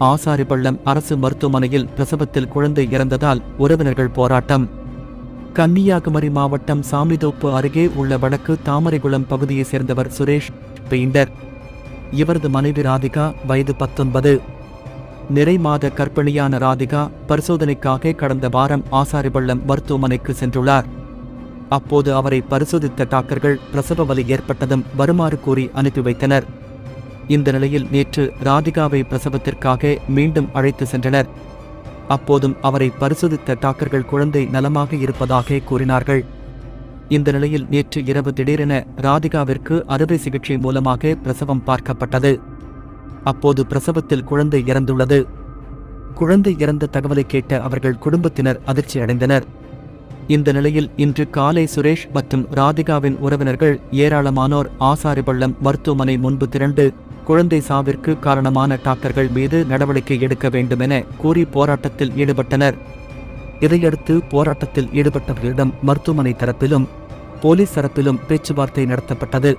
ஆசாரிபள்ளம் அரசு மருத்துவமனையில் பிரசவத்தில் குழந்தை இறந்ததால் உறவினர்கள் போராட்டம். கன்னியாகுமரி மாவட்டம் சாமிதோப்பு அருகே உள்ள வடக்கு தாமரைகுளம் பகுதியைச் சேர்ந்தவர் சுரேஷ் பெயிண்டர். இவரது மனைவி ராதிகா வயது பத்தொன்பது. நிறை மாத கர்ப்பிணியான ராதிகா பரிசோதனைக்காக கடந்த வாரம் ஆசாரிபள்ளம் மருத்துவமனைக்கு சென்றுள்ளார். அப்போது அவரை பரிசோதித்த டாக்டர்கள் பிரசவ வலி ஏற்பட்டதும் வருமாறு கூறி அனுப்பி வைத்தனர். இந்த நிலையில் நேற்று ராதிகாவை பிரசவத்திற்காக மீண்டும் அழைத்து சென்றனர். அப்போதும் அவரை பரிசோதித்த டாக்டர்கள் குழந்தை நலமாக இருப்பதாக கூறினார்கள். இந்த நிலையில் நேற்று இரவு திடீரென ராதிகாவிற்கு அறுவை சிகிச்சை மூலமாக பிரசவம் பார்க்கப்பட்டது. அப்போது பிரசவத்தில் குழந்தை இறந்துள்ளது. குழந்தை இறந்த தகவலை கேட்ட அவர்கள் குடும்பத்தினர் அதிர்ச்சி அடைந்தனர். இந்த நிலையில் இன்று காலை சுரேஷ் மற்றும் ராதிகாவின் உறவினர்கள் ஏராளமானோர் ஆசாரிபள்ளம் மருத்துவமனை முன்பு திரண்டு குழந்தை சாவிற்கு காரணமான டாக்டர்கள் மீது நடவடிக்கை எடுக்க வேண்டுமென கூறி போராட்டத்தில் ஈடுபட்டனர். இதையடுத்து போராட்டத்தில் ஈடுபட்டவர்களிடம் மருத்துவமனை தரப்பிலும் போலீஸ் தரப்பிலும் பேச்சுவார்த்தை நடத்தப்பட்டது.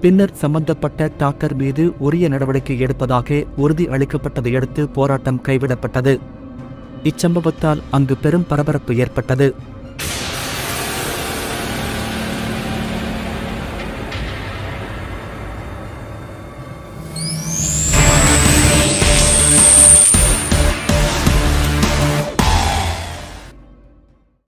பின்னர் சம்பந்தப்பட்ட டாக்டர் மீது உரிய நடவடிக்கை எடுப்பதாக உறுதி அளிக்கப்பட்டதையடுத்து போராட்டம் கைவிடப்பட்டது. இச்சம்பவத்தால் அங்கு பெரும் பரபரப்பு ஏற்பட்டது.